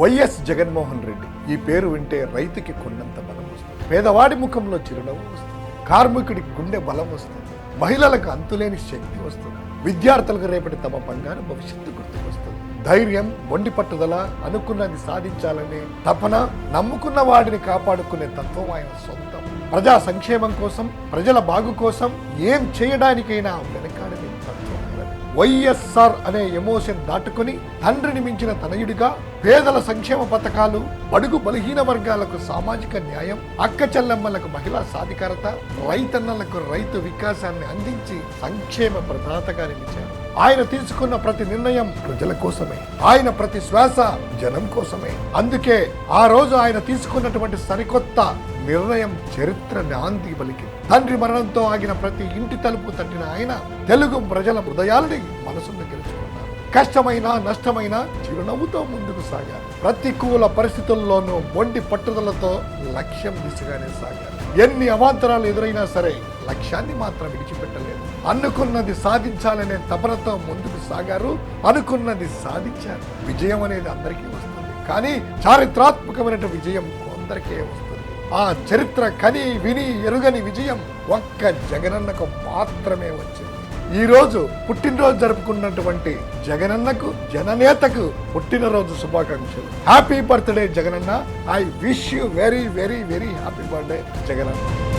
YS Jaganmohan Reddy. ఈ పేరు వింటే రైతుకి కొండంత బలం వస్తుంది. పేదవాడి ముఖంలో చిరునవ్వు వస్తుంది. కార్మికుడికి గుండె బలం వస్తుంది. మహిళలకు అంతులేని శక్తి వస్తుంది. విద్యార్థులకు రేపటి తమ బంగారు భవిష్యత్తు గుర్తుకొస్తుంది. ధైర్యం వండి పట్టుదల అనుకున్నది సాధించాలనే తపన నమ్ముకున్న వాడిని కాపాడుకునే తత్వం ఆయన సొంతం. ప్రజా సంక్షేమం కోసం ప్రజల బాగు కోసం ఏం చేయడానికైనా వెనకాడని తత్వం వైఎస్ఆర్ అనే ఎమోషన్ దాటుకుని తండ్రిని మించిన తనయుడిగా పేదల సంక్షేమ పథకాలు బడుగు బలహీన వర్గాలకు సామాజిక న్యాయం అక్క చెల్లెమ్మలకు మహిళా సాధికారత రైతన్నలకు రైతు వికాసాన్ని అందించి సంక్షేమ ప్రదాతగా నిలిచారు ఆయన తీసుకున్న ప్రతి నిర్ణయం ప్రజల కోసమే. ఆయన ప్రతి శ్వాస జనం కోసమే. అందుకే ఆ రోజు ఆయన తీసుకున్నటువంటి సరికొత్త నిర్ణయం చరిత్ర నాంది పలికింది. తండ్రి మరణంతో ఆగిన ప్రతి ఇంటి తలుపు తట్టిన ఆయన తెలుగు ప్రజల హృదయాలని మనసును గెలుచుకున్నారు. కష్టమైన నష్టమైన చిరునవ్వుతో ముందుకు సాగారు. ప్రతికూల పరిస్థితుల్లోనూ మొండి పట్టుదలతో లక్ష్యం దిశగానే సాగారు. ఎన్ని అవాంతరాలు ఎదురైనా సరే లక్ష్యాన్ని మాత్రం విడిచిపెట్టలేదు. అనుకున్నది సాధించాలనే తపనతో ముందుకు సాగారు. అనుకున్నది సాధించారు. విజయం అనేది అందరికీ వస్తుంది. కానీ చారిత్రాత్మకమైన విజయం కొందరికే వస్తుంది. ఆ చరిత్ర కని విని ఎరుగని విజయం ఒక్క జగనన్నకు మాత్రమే వచ్చింది. ఈ రోజు పుట్టినరోజు జరుపుకున్నటువంటి జగనన్నకు జననేతకు పుట్టినరోజు శుభాకాంక్షలు. Happy birthday Jagananna. I wish you very very very happy birthday Jagananna.